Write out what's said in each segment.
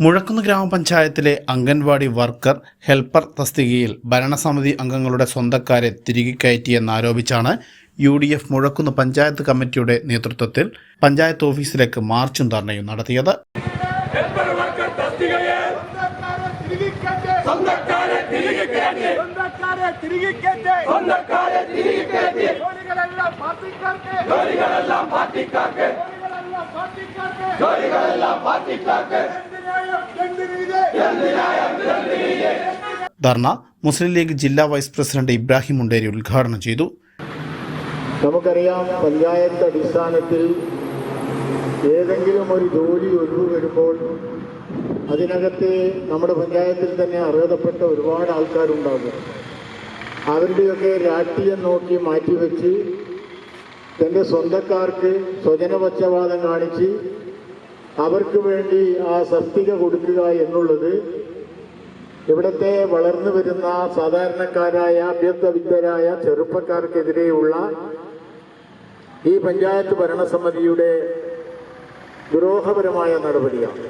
മുഴക്കുന്ന് ഗ്രാമപഞ്ചായത്തിലെ anganwadi worker helper തസ്തികയിൽ ഭരണസമിതി അംഗങ്ങളുടെ സ്വന്തക്കാരെ തിരികെ കയറ്റിയെന്നാരോപിച്ചാണ് U D F Muzhakkunnu panchayat കമ്മിറ്റിയുടെ നേതൃത്വത്തിൽ പഞ്ചായത്ത് ഓഫീസിലേക്ക് മാർച്ചും ധർണയും നടത്തിയത്. ജോലികളെല്ലാം കയറ്റി സ്വന്തക്കാരെ തിരികെ കയറ്റി സ്വന്തക്കാരെ തിരികെ കയറ്റി ജോലികളെല്ലാം പാർട്ടിക്കാർക്ക് ജോലികളെല്ലാം പാർട്ടിക്കാർക്ക് ജോലികളെല്ലാം പാർട്ടിക്കാർക്ക് ധർണ മുസ്ലിം ലീഗ് ജില്ലാ വൈസ് പ്രസിഡന്റ് ഇബ്രാഹിം മുണ്ടേരി ഉദ്ഘാടനം ചെയ്തു. നമുക്കറിയാം പഞ്ചായത്ത് അടിസ്ഥാനത്തിൽ ഏതെങ്കിലും ഒരു ജോലി ഒഴിവ് വരുമ്പോൾ അതിനകത്ത് നമ്മുടെ പഞ്ചായത്തിൽ തന്നെ അർഹതപ്പെട്ട ഒരുപാട് ആൾക്കാരുണ്ടാകും. അവരുടെയൊക്കെ രാഷ്ട്രീയം നോക്കി മാറ്റിവെച്ച് തന്റെ സ്വന്തക്കാർക്ക് സ്വജനപക്ഷപാതം കാണിച്ച് അവർക്ക് വേണ്ടി ആ സസ്തിക കൊടുക്കുക എന്നുള്ളത് ഇവിടുത്തെ വളർന്നു വരുന്ന സാധാരണക്കാരായ അഭ്യർത്ഥവിദ്യരായ ചെറുപ്പക്കാർക്കെതിരെയുള്ള ഈ പഞ്ചായത്ത് ഭരണസമിതിയുടെ ദുരോഹപരമായ നടപടിയാണ്.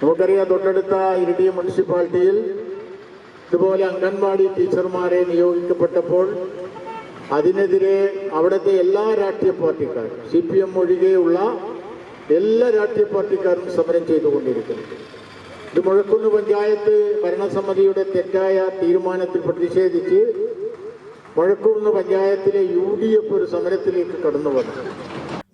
നമുക്കറിയാം തൊട്ടടുത്ത ഇരിട്ടി മുനിസിപ്പാലിറ്റിയിൽ ഇതുപോലെ അംഗൻവാടി ടീച്ചർമാരെ നിയോഗിക്കപ്പെട്ടപ്പോൾ അതിനെതിരെ അവിടുത്തെ എല്ലാ രാഷ്ട്രീയ പാർട്ടിക്കാരും സി പി എം ഒഴികെയുള്ള എല്ലാ രാഷ്ട്രീയ പാർട്ടിക്കാരും സമരം ചെയ്തുകൊണ്ടിരിക്കുന്നു. ഇത് മുഴക്കുന്ന് പഞ്ചായത്ത് ഭരണസമിതിയുടെ തെറ്റായ തീരുമാനത്തിൽ പ്രതിഷേധിച്ച് മുഴക്കുന്ന് പഞ്ചായത്തിലെ യു ഡി എഫ് ഒരു സമരത്തിലേക്ക് കടന്നു വന്നു.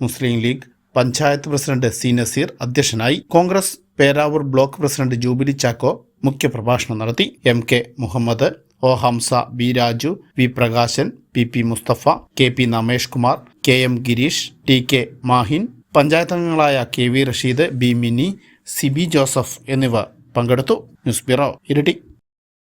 മുസ്ലിം ലീഗ് പഞ്ചായത്ത് പ്രസിഡന്റ് സി നസീർ അധ്യക്ഷനായി കോൺഗ്രസ് പേരാവൂർ ബ്ലോക്ക് പ്രസിഡന്റ് ജൂബിലി ചാക്കോ മുഖ്യപ്രഭാഷണം നടത്തി. M K Muhammad O Hamza B Raju V Prakashan P P Mustafa K P Namesh Kumar K M Gireesh T K Mahin പഞ്ചായത്തംഗങ്ങളായ K V Rasheed B Mini Sibi Joseph എന്നിവ പങ്കെടുത്തു. News bureau ഇരട്ടി.